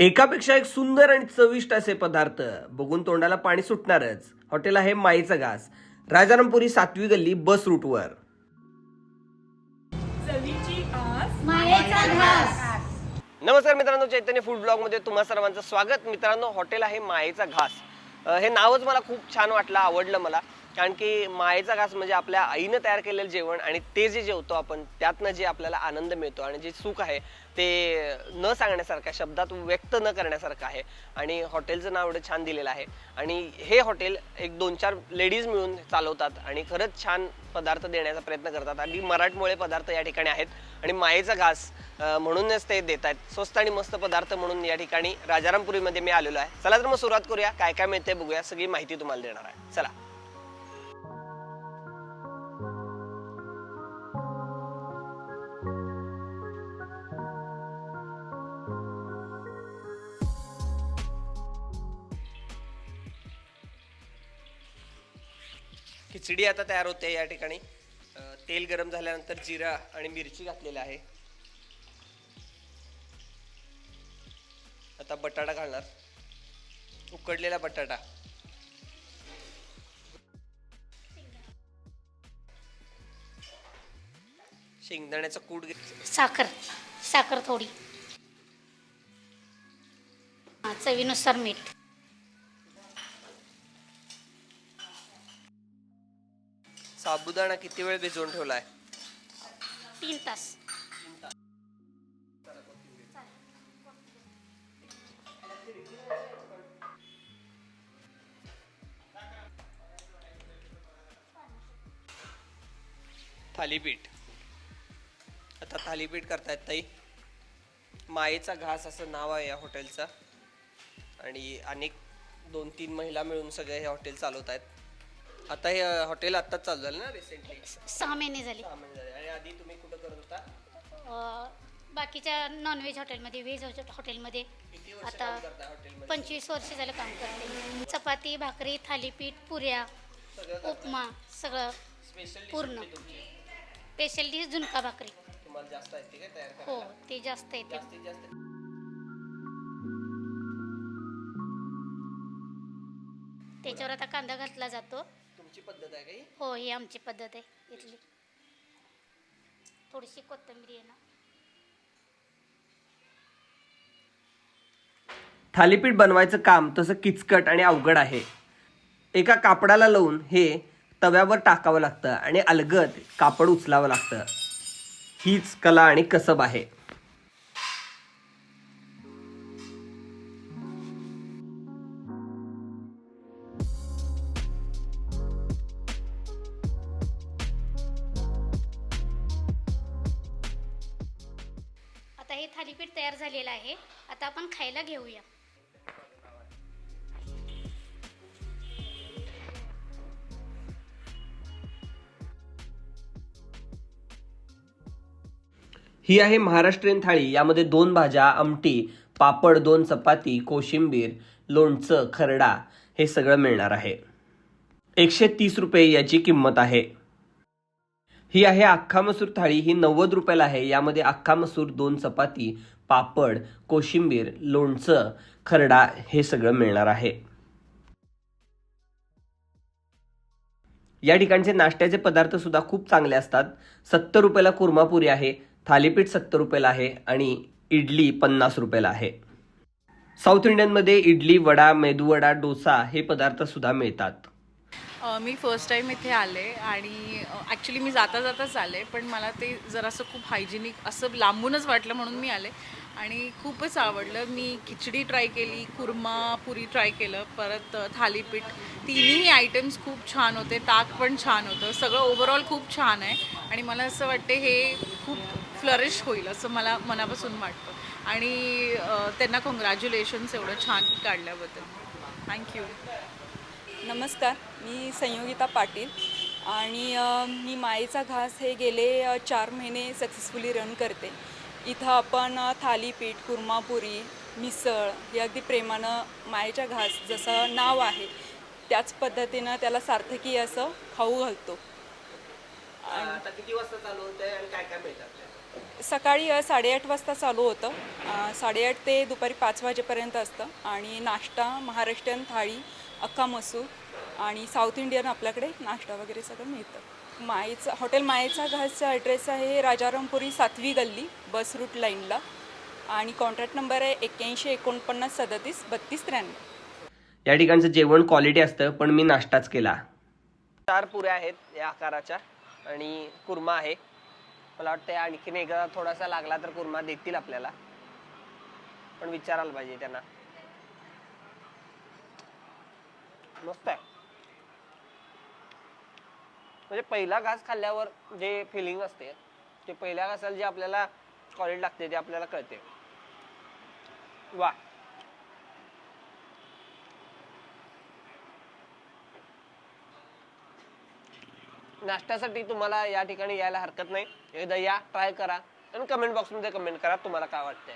एकापेक्षा एक सुंदर आणि चविष्ट असे पदार्थ. बघून तोंडाला पाणी सुटणारच. हॉटेल आहे माईचा घास. राजारामपुरी सातवी गल्ली बस रूटवर. चवीची आस. मायेचा घास. नमस्कार मित्रांनो चैतन्य फूड ब्लॉगमध्ये तुम्हा सर्वांचं स्वागत. मित्रांनो हॉटेल आहे मायेचा घास. अं, हे नावच मला खूप छान वाटलं आवडलं मला. कारण की मायेचा घास म्हणजे आपल्या आईनं तयार केलेलं जेवण आणि ते जे जेवतो आपण त्यातनं जे आपल्याला आनंद मिळतो आणि जे सुख आहे ते न सांगण्यासारखं आहे, शब्दात व्यक्त न करण्यासारखं आहे. आणि हॉटेलचं नाव एवढं छान दिलेलं आहे. आणि हे हॉटेल एक दोन चार लेडीज मिळून चालवतात आणि खरंच छान पदार्थ देण्याचा प्रयत्न करतात. आणि मराठमोळे पदार्थ या ठिकाणी आहेत आणि मायेचा घास म्हणूनच ते देत आहेत स्वस्त आणि मस्त पदार्थ म्हणून या ठिकाणी राजारामपुरीमध्ये मी आलेलो आहे. चला तर मग सुरुवात करूया. काय काय मिळते बघूया. सगळी माहिती तुम्हाला देणार आहे. चला. खिचडी आता तयार होते या ठिकाणी. तेल गरम झाल्यानंतर जिरा आणि मिरची घातलेला आहे. आता बटाटा घालणार. उकडलेला बटाटा. शेंगदाण्याचा कूट साखर साखर थोडी. चवीनुसार मीठ. साबुदाणा किती वेळ भिजवून ठेवलाय? तीन तास. थालीपीठ. आता थालीपीठ करतायत ताई. मायेचा घास असं नाव आहे या हॉटेलचं. आणि अनेक दोन तीन महिला मिळून सगळे हे हॉटेल चालवत आहेत आता हे हॉटेल आत्ताच चालू झालं ना रिसेंटली सहा महिने झाले. सहा महिने झाले. आणि आधी तुम्ही कुठं करत होता? अं, बाकीच्या नॉनव्हेज हॉटेलमध्ये व्हेज हॉटेलमध्ये. किती वर्ष आता काम करताय हॉटेलमध्ये? पंचवीस वर्ष झालं काम करते. चपाती भाकरी थालीपीठ पुऱ्या सगळं उपमा सगळं स्पेशल पूर्ण. तुमची? स्पेशल डिश झुणका भाकरी. तुम्हाला जास्त आहे ते काय तयार हो करायला? ते जास्त येते जास्तीत जास्त. त्याच्यावर आता कांदा घातला जातो. तुमची पद्धत आहे काही? हो ही आमची पद्धत आहे इथली. थोडीशी कोथिंबीर आहे ना. थालीपीठ बनवायचं काम तसं किचकट आणि अवघड आहे. एका कापडाला लावून हे तव्यावर टाकावं लागतं आणि अलगद कापड उचलावं लागतं. हीच कला आणि कसब आहे. हे थालीपीठ तयार झालेलं आहे. आता आपण खायला घेऊया. ही आहे महाराष्ट्रीयन थाळी. यामध्ये दोन भाज्या आमटी पापड दोन चपाती कोशिंबीर लोणचं खरडा हे सगळं मिळणार आहे. एकशे तीस रुपये याची किंमत आहे. ही आहे अख्खा मसूर थाळी ही नव्वद रुपयाला आहे. यामध्ये अख्खा मसूर दोन चपाती पापड कोशिंबीर लोणचं खरडा हे सगळं मिळणार आहे. या ठिकाणचे नाश्त्याचे पदार्थ सुद्धा खूप चांगले असतात. सत्तर रुपयाला कुर्मापुरी आहे थालीपीठ सत्तर रुपयाला आहे आणि इडली पन्नास रुपयाला आहे. साऊथ इंडियनमध्ये इडली वडा मेदूवडा डोसा हे पदार्थ सुद्धा मिळतात. अ, मी फर्स्ट टाईम इथे आले आणि ॲक्च्युली मी जाता जाताच आले पण मला ते जरासं खूप हायजिनिक असं लांबूनच वाटलं म्हणून मी आले. आणि खूपच आवडलं. मी खिचडी ट्राय केली कुर्मा पुरी ट्राय केलं परत अ, थालीपीठ. तिन्ही आयटम्स खूप छान होते. ताक पण छान होतं. सगळं ओव्हरऑल खूप छान आहे. आणि मला असं वाटते हे खूप फ्लरिश होईल असं मला मनापासून वाटतं. आणि अ, त्यांना कॉंग्रॅच्युलेशन्स एवढं छान काढल्याबद्दल. थँक्यू नमस्कार मी संयोगिता पाटील आणि मी मायेचा घास हे गेले चार महिने सक्सेसफुली रन करते. इथं आपण थालीपीठ कुर्मापुरी मिसळ हे अगदी प्रेमानं मायेच्या घास जसं नाव आहे त्याच पद्धतीनं त्याला सार्थकी असं खाऊ घालतो. आता किती वाजता चालू होते आणि काय काय मिळतात सकाळी साडेआठ वाजता चालू होतं. साडेआठ ते दुपारी पाच वाजेपर्यंत असतं. आणि नाश्ता महाराष्ट्रीयन थाळी अख्खा मसूर आणि साऊथ इंडियन आपल्याकडे नाश्ता वगैरे सगळं मिळतं. मायेचा हॉटेल मायेचा घासचा ॲड्रेस आहे राजारामपुरी सातवी गल्ली बस रूट लाईनला आणि कॉन्टॅक्ट नंबर आहे एक्क्याऐंशी एकोणपन्नास सदतीस बत्तीस त्र्याण्णव. या ठिकाणचं जेवण क्वालिटी असतं पण मी नाश्ताच केला. चार पुऱ्या आहेत या आकाराच्या आणि कुर्मा आहे. मला वाटतं आणखीन एकदा थोडासा लागला तर कुर्मा देतील आपल्याला. पण विचारायला पाहिजे त्यांना. मस्त आहे म्हणजे पहिला घास खाल्ल्यावर जे फिलिंग असते ते पहिल्या घासाला जे आपल्याला क्वालिटी लागते ते आपल्याला कळते. वा. नाश्त्यासाठी तुम्हाला या ठिकाणी यायला हरकत नाही. एकदा या ट्राय करा. आणि कमेंट बॉक्समध्ये कमेंट करा तुम्हाला काय वाटतंय.